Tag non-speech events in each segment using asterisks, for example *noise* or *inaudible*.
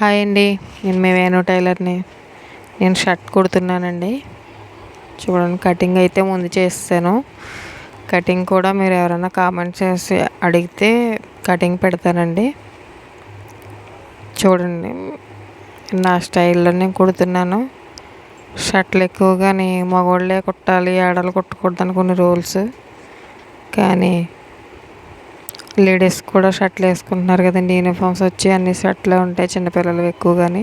Hi అండి. నేను మీ వేణు టైలర్ని. నేను షర్ట్ కుడుతున్నానండి. చూడండి కటింగ్ అయితే ముందు చేస్తాను. కటింగ్ కూడా మీరు ఎవరైనా కామెంట్ చేసి అడిగితే కటింగ్ పెడతానండి. చూడండి నా స్టైల్లో నేను కుడుతున్నాను. షర్ట్లు ఎక్కువగా మగవాళ్ళే కుట్టాలి ఆడలు కుట్టకూడదని కొన్ని రూల్స్. కానీ లేడీస్ కూడా షర్ట్లు వేసుకుంటున్నారు కదండి యూనిఫామ్స్ వచ్చి అన్ని షర్ట్లే ఉంటాయి చిన్నపిల్లలు ఎక్కువగాని.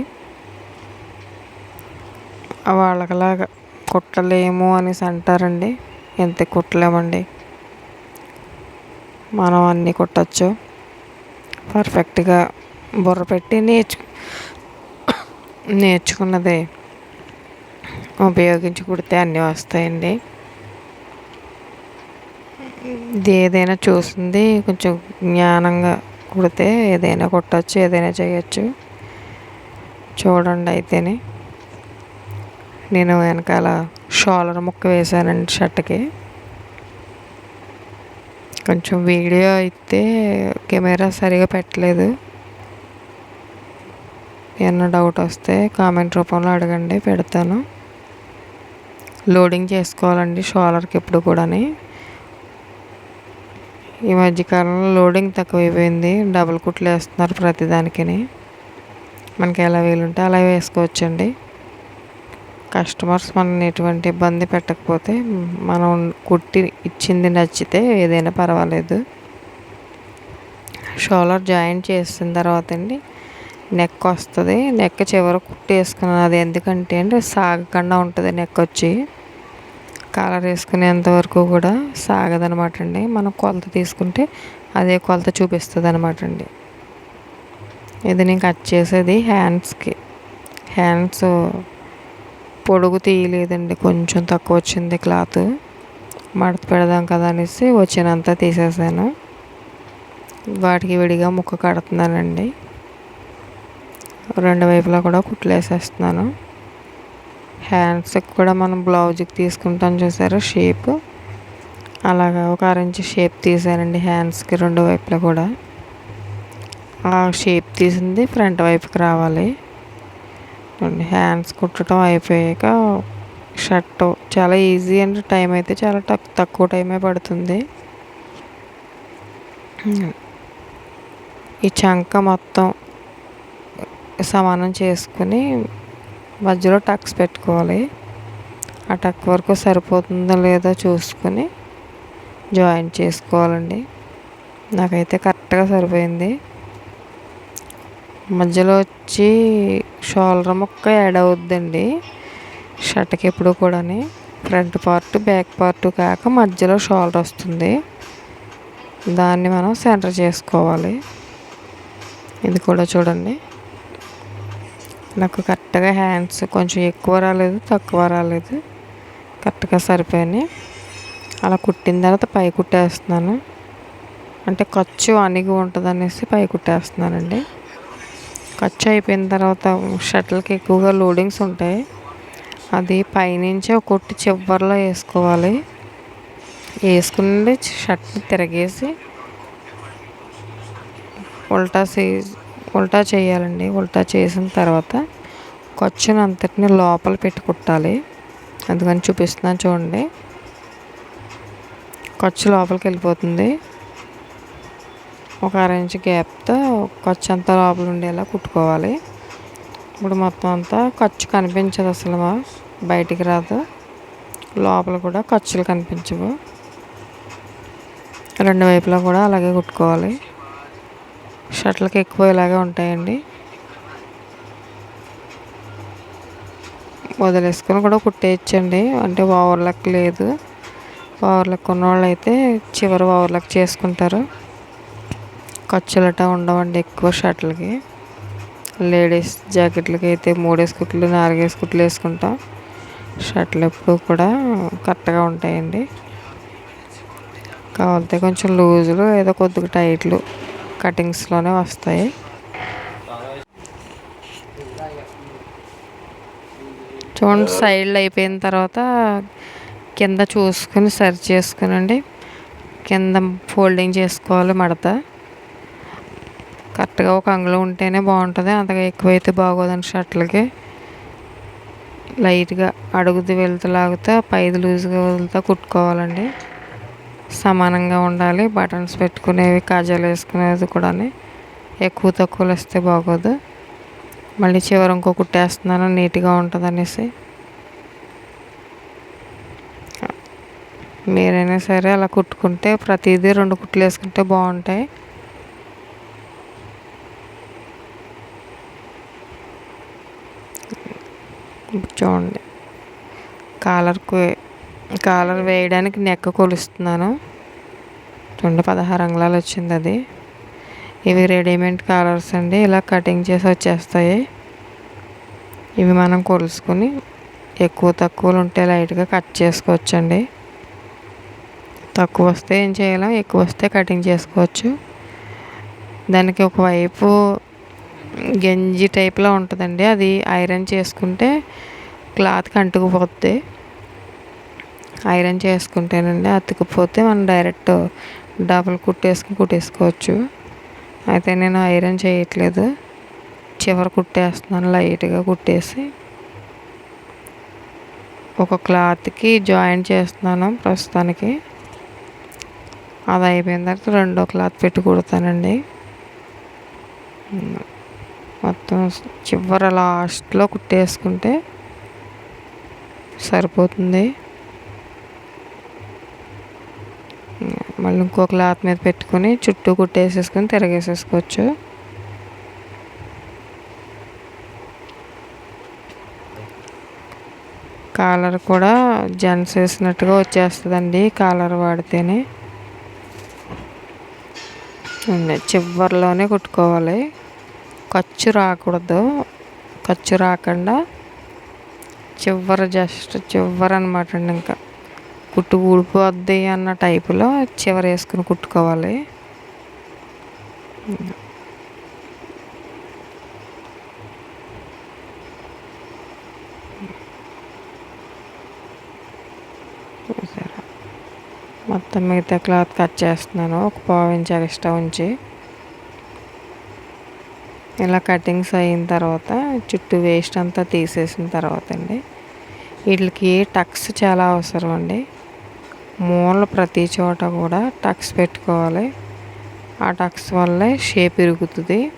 వాళ్ళకిలాగా కుట్టలేము అనేసి అంటారండి ఎంత కుట్టలేమండి. మనం అన్నీ కుట్టచ్చు. పర్ఫెక్ట్గా బుర్ర పెట్టి నేర్చు నేర్చుకున్నదే ఉపయోగించి కుడితే అన్నీ వస్తాయండి. ఇది ఏదైనా చూసింది కొంచెం జ్ఞానంగా కుడితే ఏదైనా కొట్టచ్చు ఏదైనా చేయొచ్చు. చూడండి అయితేనే. నేను వెనకాల షోలర్ ముక్క వేసానండి షర్ట్కి. కొంచెం వీడియో అయితే కెమెరా సరిగా పెట్టలేదు. ఏమన్నా డౌట్ వస్తే కామెంట్ రూపంలో అడగండి పెడతాను. లోడింగ్ చేసుకోవాలండి షోలర్కి ఎప్పుడు కూడాని. ఈ మధ్యకాలంలో లోడింగ్ తక్కువైపోయింది. డబుల్ కుట్లు వేస్తున్నారు ప్రతిదానికి మనకి ఎలా వీలుంటే అలా వేసుకోవచ్చండి. కస్టమర్స్ మనల్ని ఎటువంటి ఇబ్బంది పెట్టకపోతే మనం కుట్టి ఇచ్చింది నచ్చితే ఏదైనా పర్వాలేదు. షోలర్ జాయిన్ చేసిన తర్వాత అండి నెక్ వస్తుంది. నెక్ చివర కుట్టి వేసుకున్నాను. అది ఎందుకంటే అండి సాగకుండా ఉంటుంది నెక్ వచ్చి. కాలర్ వేసుకునేంత వరకు కూడా సాగదనమాట అండి. మనం కొలత తీసుకుంటే అదే కొలత చూపిస్తుంది అనమాట అండి. ఇది నేను కట్ చేసేది హ్యాండ్స్కి. హ్యాండ్స్ పొడుగు తీయలేదండి. కొంచెం తక్కువ వచ్చింది క్లాత్. మడత పెడదాం కదా అనేసి వచ్చినంత తీసేసాను. వాటికి విడిగా ముక్క కడుతున్నానండి. రెండు వైపులా కూడా కుట్లు వేసేస్తున్నాను. హ్యాండ్స్కి కూడా మనం బ్లౌజ్కి తీసుకుంటాం చూసారా? షేప్ అలాగా ఒక అరెంజ్ షేప్ తీసానండి హ్యాండ్స్కి రెండు వైపులా కూడా. ఆ షేప్ తీసింది ఫ్రంట్ వైపుకి రావాలి. హ్యాండ్స్ కుట్టడం అయిపోయాక షర్ట్ చాలా ఈజీ అండ్. టైం అయితే చాలా తక్కువ టైమే పడుతుంది. Hmm. ఈ చంక మొత్తం సమానం చేసుకుని మధ్యలో టక్స్ పెట్టుకోవాలి. ఆ టక్ వరకు సరిపోతుందో లేదో చూసుకొని జాయిన్ చేసుకోవాలండి. నాకైతే కరెక్ట్గా సరిపోయింది. మధ్యలో వచ్చి షోల్డర్ ముక్క యాడ్ అవుద్దండి. షర్ట్కి ఎప్పుడు కూడా ఫ్రంట్ పార్ట్ బ్యాక్ పార్ట్ కాక మధ్యలో షోల్డర్ వస్తుంది. దాన్ని మనం సెంటర్ చేసుకోవాలి. ఇది కూడా చూడండి. నాకు కరెక్ట్గా హ్యాండ్స్ కొంచెం ఎక్కువ రాలేదు తక్కువ రాలేదు. కరెక్ట్గా సరిపోయినాయి. అలా కుట్టిన తర్వాత పై కుట్టేస్తున్నాను. అంటే ఖర్చు అణిగి ఉంటుంది అనేసి పై కుట్టేస్తున్నానండి. ఖర్చు అయిపోయిన తర్వాత షటిల్కి ఎక్కువగా లోడింగ్స్ ఉంటాయి. అది పైనుంచి ఒక కొట్టి చివరిలో వేసుకోవాలి. వేసుకుని షర్ట్ని తిరగేసి ఉల్టా సీజ్ ఉల్టా చేయాలండి. ఉల్టా చేసిన తర్వాత ఖర్చుని అంతటిని లోపల పెట్టి కుట్టాలి. అందుకని చూపిస్తున్నాను చూడండి. ఖర్చు లోపలికి వెళ్ళిపోతుంది. ఒక అరెంజ్ గ్యాప్తో ఖర్చు అంతా లోపల ఉండేలా కుట్టుకోవాలి. ఇప్పుడు మొత్తం అంతా ఖర్చు కనిపించదు అసలు బయటికి రాదు. లోపల కూడా ఖర్చులు కనిపించవు. రెండు వైపులా కూడా అలాగే కుట్టుకోవాలి. షర్ట్లకి ఎక్కువ ఇలాగే ఉంటాయండి. వదిలేసుకొని కూడా కుట్టేయచ్చండి. అంటే ఓవర్లక్ లేదు. ఓవర్లక్ ఉన్నవాళ్ళు అయితే చివరి ఓవర్లక్ చేసుకుంటారు. ఖర్చులట ఉండవండి ఎక్కువ షర్ట్లకి లేడీస్ జాకెట్లకి అయితే మూడేసి కుట్లు నాలుగేసి కుట్లు వేసుకుంటాం. షర్ట్లు ఎప్పుడు కూడా కరెక్ట్గా ఉంటాయండి. కావాలంటే కొంచెం లూజులు ఏదో కొద్దిగా టైట్లు కటింగ్స్లోనే వస్తాయి. చూడండి సైడ్లు అయిపోయిన తర్వాత కింద చూసుకుని సరి చేసుకునండి. కింద ఫోల్డింగ్ చేసుకోవాలి మడత. కరెక్ట్గా ఒక అంగుళం ఉంటేనే బాగుంటుంది అంతగా ఎక్కువైతే బాగోదండి షర్ట్లకి. లైట్గా అడుగుది వెళ్తూ లాగుతా పైది లూజ్గా వదులుతా కుట్టుకోవాలండి. సమానంగా ఉండాలి. బటన్స్ పెట్టుకునేవి కాజాలు వేసుకునేది కూడా ఎక్కువ తక్కువలు వేస్తే బాగోదు. మళ్ళీ చివరి ఇంకో కుట్టేస్తున్నాను నీట్గా ఉంటుంది అనేసి మీరైనా సరే అలా కుట్టుకుంటే ప్రతిదీ రెండు కుట్లు వేసుకుంటే బాగుంటాయి. చూడండి. కాలర్కు కాలర్ వేయడానికి నెక్ కొలుస్తున్నాను. రెండు పదహారు అంగుళాలు వచ్చింది అది. ఇవి రెడీమేడ్ కాలర్స్ అండి. ఇలా కటింగ్ చేసి వచ్చేస్తాయి. ఇవి మనం కొలుసుకుని ఎక్కువ తక్కువలు ఉంటే లైట్గా కట్ చేసుకోవచ్చండి. తక్కువ వస్తే ఏం చేయలేం ఎక్కువ వస్తే కటింగ్ చేసుకోవచ్చు. దానికి ఒకవైపు గంజి టైప్లో ఉంటుందండి. అది ఐరన్ చేసుకుంటే క్లాత్కి అంటుకుపోద్ది. ఐరన్ చేసుకుంటేనండి అతుకుపోతే మనం డైరెక్ట్ డబల్ కుట్టేసుకుని కుట్టేసుకోవచ్చు. అయితే నేను ఐరన్ చేయట్లేదు. చివర కుట్టేస్తున్నాను లైట్గా కుట్టేసి. ఒక క్లాత్కి జాయింట్ చేస్తున్నాను ప్రస్తుతానికి. అది అయిపోయిన తర్వాత రెండో క్లాత్ పెట్టి కుడతానండి. మొత్తం చివర లాస్ట్లో కుట్టేసుకుంటే సరిపోతుంది. మళ్ళీ ఇంకో క్లాత్ మీద పెట్టుకొని చుట్టూ కుట్టేసేసుకొని తిరగేసేసుకోవచ్చు. కాలర్ కూడా జెంట్స్ వేసినట్టుగా వచ్చేస్తుందండి కాలర్ వాడితేనే. చివరిలోనే కుట్టుకోవాలి. ఖర్చు రాకూడదు. ఖర్చు రాకుండా చివర జస్ట్ చివర అనమాట అండి ఇంకా. కుట్టు ఊడిపోద్ది అన్న టైపులో చివర వేసుకుని కుట్టుకోవాలి. మొత్తం మిగతా క్లాత్ కట్ చేస్తున్నాను. ఒక పావు ఇంచ్ ఎక్స్ట్రా ఉంచి. ఇలా కటింగ్స్ అయిన తర్వాత చుట్టూ వేస్ట్ అంతా తీసేసిన తర్వాత అండి. వీటికి టక్స్ చాలా అవసరం అండి. మూల ప్రతి చోట కూడా టక్స్ పెట్టుకోవాలి. ఆ టక్స్ వల్లే షేప్ ఇరుగుతుంది.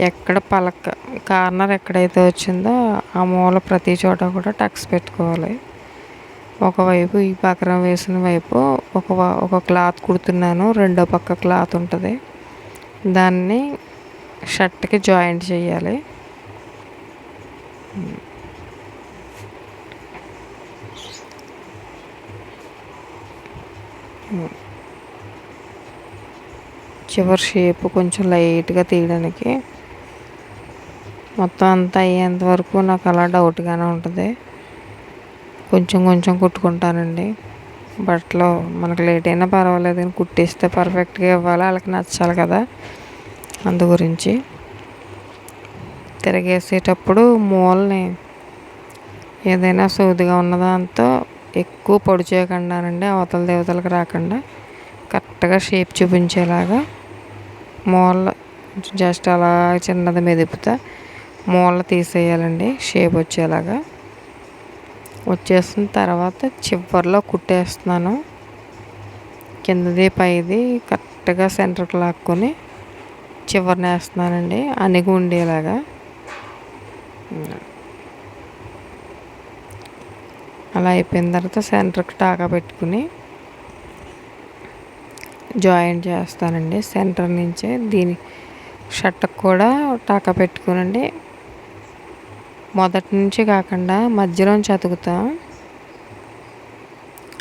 ఎక్కడ పలక కార్నర్ ఎక్కడైతే వచ్చిందో ఆ మూల ప్రతి చోట కూడా టక్స్ పెట్టుకోవాలి. ఒకవైపు ఈ పకరం వేసిన వైపు ఒక ఒక క్లాత్ కుడుతున్నాను రెండో పక్క క్లాత్ ఉంటుంది. దాన్ని షర్ట్కి జాయింట్ చేయాలి. చివరి షేప్ కొంచెం లైట్గా తీయడానికి. మొత్తం అంతా అయ్యేంత వరకు నాకు అలా డౌట్గానే ఉంటుంది. కొంచెం కొంచెం కుట్టుకుంటానండి. బట్టలు మనకు లేట్ అయినా పర్వాలేదు కానీ కుట్టిస్తే పర్ఫెక్ట్గా ఇవ్వాలి. వాళ్ళకి నచ్చాలి కదా అందు గురించి. తిరగేసేటప్పుడు మూలని ఏదైనా సూదిగా ఉన్న దాంతో ఎక్కువ పొడి చేయకుండానండి అవతల దేవతలకు రాకుండా కరెక్ట్గా షేప్ చూపించేలాగా మూల జస్ట్ అలా చిన్నది మెదుపుతా మూల తీసేయాలండి షేప్ వచ్చేలాగా. వచ్చేసిన తర్వాత చివరిలో కుట్టేస్తున్నాను. కిందది పైది కరెక్ట్గా సెంటర్కి లాక్కొని చివరిని వేస్తున్నానండి అనిగి ఉండేలాగా. అలా అయిపోయిన తర్వాత సెంటర్కి టాకా పెట్టుకుని జాయింట్ చేస్తానండి. సెంటర్ నుంచే దీని షర్ట్కి కూడా టాకా పెట్టుకునండి. మొదటి నుంచి కాకుండా మధ్యలో చతుకుతాం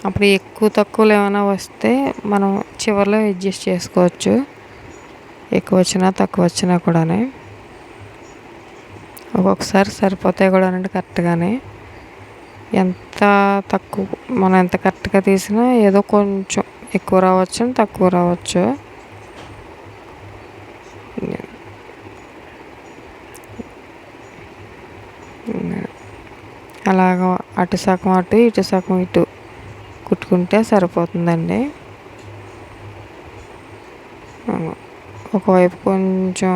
అప్పుడు ఎక్కువ తక్కువలు ఏమైనా వస్తే మనం చివరిలో అడ్జస్ట్ చేసుకోవచ్చు. ఎక్కువ వచ్చినా తక్కువ వచ్చినా కూడానే. ఒక్కొక్కసారి సరిపోతాయి కూడా అండి కరెక్ట్గానే. ఎంత తక్కువ మనం ఎంత కరెక్ట్గా తీసినా ఏదో కొంచెం ఎక్కువ రావచ్చు తక్కువ రావచ్చు. అలాగ అటు సగం అటు ఇటు సగం ఇటు కుట్టుకుంటే సరిపోతుందండి. ఒకవైపు కొంచెం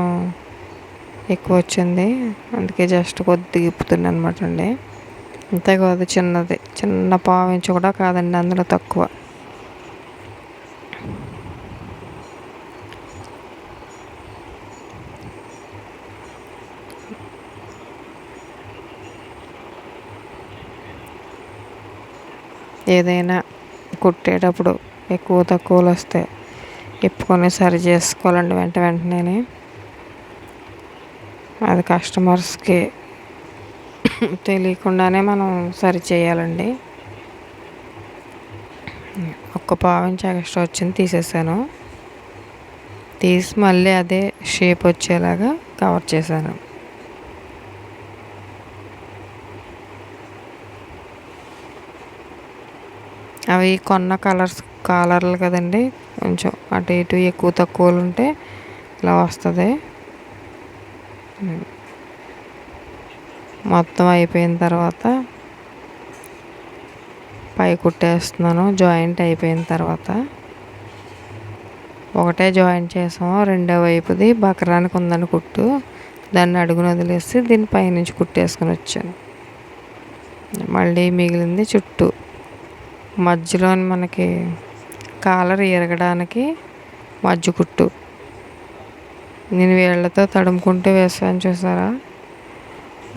ఎక్కువ వచ్చింది అందుకే జస్ట్ కొద్దిగా ఇప్పుతుంది అనమాట అండి. అంతేకాదు చిన్నది. చిన్న పావించి కూడా కాదండి అందులో తక్కువ. ఏదైనా కుట్టేటప్పుడు ఎక్కువ తక్కువలు వస్తే ఎప్పుకొని సరి చేసుకోవాలండి వెంట వెంటనే అది కస్టమర్స్కి *coughs* తెలియకుండానే మనం సరి చేయాలండి. ఒక్క పావించి ఎక్స్ట్రా వచ్చింది తీసేసాను. తీసి మళ్ళీ అదే షేప్ వచ్చేలాగా కవర్ చేశాను. అవి కొన్న కలర్స్ కాలర్లు కదండి. కొంచెం అటు ఇటు ఎక్కువ తక్కువలు ఉంటే ఇలా వస్తుంది. మొత్తం అయిపోయిన తర్వాత పై కుట్టేస్తున్నాను. జాయింట్ అయిపోయిన తర్వాత ఒకటే జాయింట్ చేసాము. రెండో వైపుది బకరానికి ఉందని కుట్టు. దాన్ని అడుగున వదిలేసి దీన్ని పైనుంచి కుట్టేసుకొని వచ్చాను. మళ్ళీ మిగిలింది చుట్టూ. మధ్యలో మనకి కాలర్ ఎరగడానికి మధ్య కుట్టు. నేను వీళ్ళతో తడుముకుంటూ వేసాను చూసారా?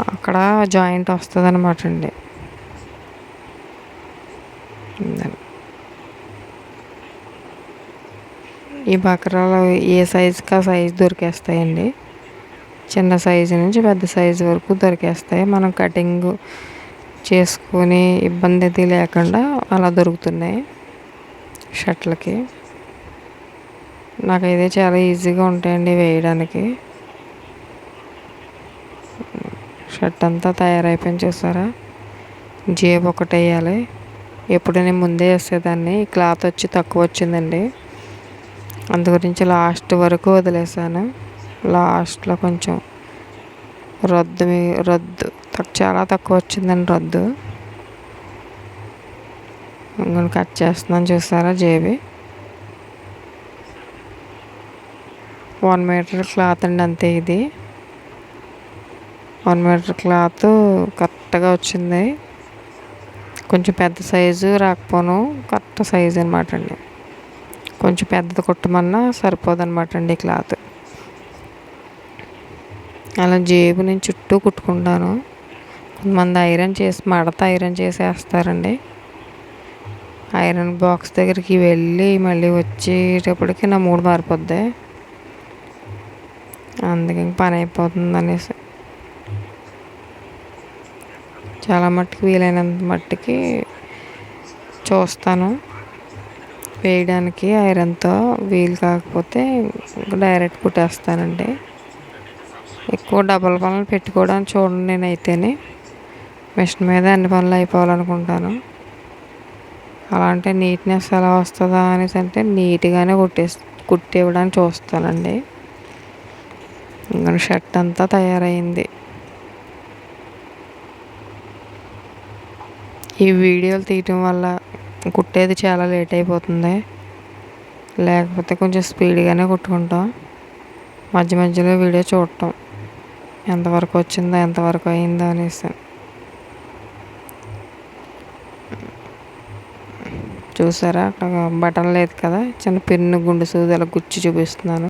అక్కడ జాయింట్ వస్తుంది అనమాట అండి ఈ బకరాలు ఏ సైజుకి ఆ సైజు దొరికేస్తాయండి. చిన్న సైజు నుంచి పెద్ద సైజు వరకు దొరికేస్తాయి. మనం కటింగ్ చేసుకొని ఇబ్బంది అది లేకుండా అలా దొరుకుతున్నాయి షర్ట్లకి. నాకైతే చాలా ఈజీగా ఉంటాయండి వేయడానికి. షర్ట్ అంతా తయారైపోయింది చూసారా? జేబు ఒకటి వేయాలి ఎప్పుడు నేను ముందే వేసేదాన్ని. క్లాత్ వచ్చి తక్కువ వచ్చిందండి. అందు గురించి లాస్ట్ వరకు వదిలేసాను. లాస్ట్లో కొంచెం రద్దు రద్దు చాలా తక్కువ వచ్చిందండి రద్దు. ఇంకొని కట్ చేస్తున్నాను చూసారా జేబీ? వన్ మీటర్ క్లాత్ అండి అంతే ఇది. వన్ మీటర్ క్లాత్ కరెక్ట్గా వచ్చింది. కొంచెం పెద్ద సైజు రాకపోను కరెక్ట్ సైజు అనమాట అండి. కొంచెం పెద్దది కుట్టమన్నా సరిపోదనమాట అండి క్లాత్. అలా జేబు నేను చుట్టూ కుట్టుకుంటాను. కొంతమంది ఐరన్ చేసి మడత ఐరన్ చేసేస్తారండి. ఐరన్ బాక్స్ దగ్గరికి వెళ్ళి మళ్ళీ వచ్చేటప్పటికి నా మూడు మారిపోద్ది. అందుకే పని అయిపోతుంది అనేసి చాలా మట్టుకు వీలైనంత మట్టుకి చూస్తాను. వేయడానికి ఐరన్తో వీలు కాకపోతే డైరెక్ట్ కుట్టేస్తానండి. ఎక్కువ డబల్ పనులు పెట్టుకోవడానికి చూడండి నేనైతేనే. మిషన్ మీద అన్ని పనులు అయిపోవాలనుకుంటాను. అలా అంటే నీట్నెస్ ఎలా వస్తుందా అనేసి అంటే నీట్గానే కుట్టే కుట్టివ్వడానికి చూస్తానండి. ఇంకా షర్ట్ అంతా తయారైంది. ఈ వీడియోలు తీయటం వల్ల కుట్టేది చాలా లేట్ అయిపోతుంది. లేకపోతే కొంచెం స్పీడ్గానే కుట్టుకుంటాం. మధ్య మధ్యలో వీడియో చూడటం. ఎంతవరకు వచ్చిందో ఎంతవరకు అయిందో అనేసి. చూసారా? అక్కడ బటన్ లేదు కదా? చిన్న పిన్ను గుండు సూది అలా గుచ్చి చూపిస్తున్నాను.